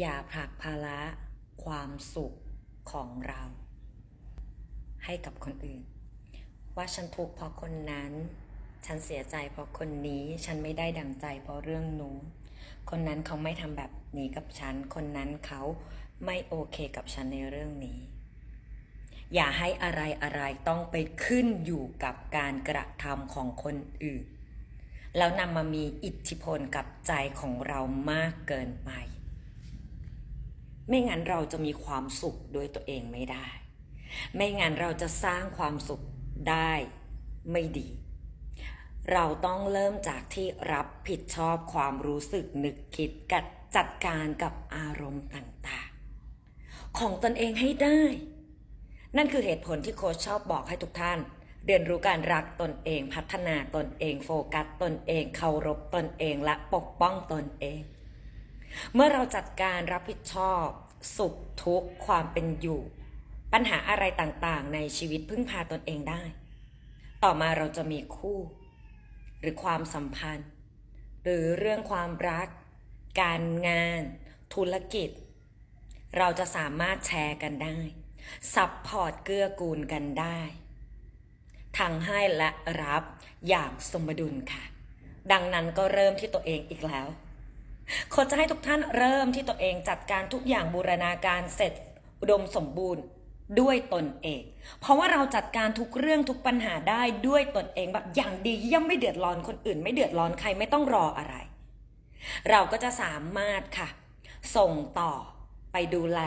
อย่าผลักภาระความสุขของเรา ให้กับคนอื่น ว่าฉันทุกข์เพราะคนนั้น ฉันเสียใจเพราะคนนี้ ฉันไม่ได้ดังใจเพราะเรื่องนู้น คนนั้นเขาไม่ทำแบบนี้กับฉัน คนนั้นเขาไม่โอเคกับฉันในเรื่องนี้ อย่าให้อะไรอะไรต้องไปขึ้นอยู่กับการกระทำของคนอื่น แล้วนำมามีอิทธิพลกับใจของเรามากเกินไป ไม่งั้นเราจะมีความสุขโดยตัวเองไม่ได้ ไม่งั้นเราจะสร้างความสุขได้ไม่ดี เราต้องเริ่มจากที่รับผิดชอบความรู้สึกนึกคิดกัดจัดการกับอารมณ์ต่างๆ ของตนเองให้ได้ นั่นคือเหตุผลที่โค้ชชอบบอกให้ทุกท่าน เรียนรู้การรักตนเอง พัฒนาตนเอง โฟกัสตนเอง เคารพตนเอง และปกป้องตนเอง เมื่อเราจัดการรับผิดชอบ สุขทุกข์ความเป็นอยู่ ปัญหาอะไรต่างๆ ในชีวิตพึ่งพาตนเองได้ ต่อมาเราจะมีคู่ หรือความสัมพันธ์ หรือเรื่องความรัก การงาน ธุรกิจ เราจะสามารถแชร์กันได้ซัพพอร์ตเกื้อกูลกันได้ทั้งให้และรับอย่างสมดุลค่ะ ดังนั้นก็เริ่มที่ตัวเองอีกแล้ว โคจะให้ทุกท่านเริ่มที่ตัวเองจัดการทุกอย่างบูรณาการเสร็จอุดมสมบูรณ์ด้วยตนเอง เพราะว่าเราจัดการทุกเรื่องทุกปัญหาได้ด้วยตนเองแบบอย่างดีย่อมไม่เดือดร้อนคนอื่น ไม่เดือดร้อนใครไม่ต้องรออะไร เราก็จะสามารถค่ะ ส่งต่อไปดูแล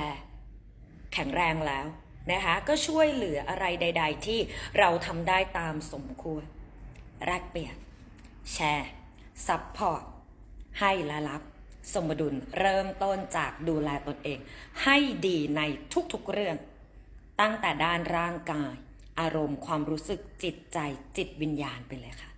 แข็งแรงแล้วนะคะ ก็ช่วยเหลืออะไรใด ๆ ที่เราทำได้ตามสมควร แลกเปลี่ยน แชร์ซัพพอร์ต ให้และรับ สมดุลเริ่มต้นจากดูแลตนเอง ให้ดีในทุกๆเรื่อง ตั้งแต่ด้านร่างกาย อารมณ์ความรู้สึกจิตใจจิตวิญญาณไปเลยค่ะ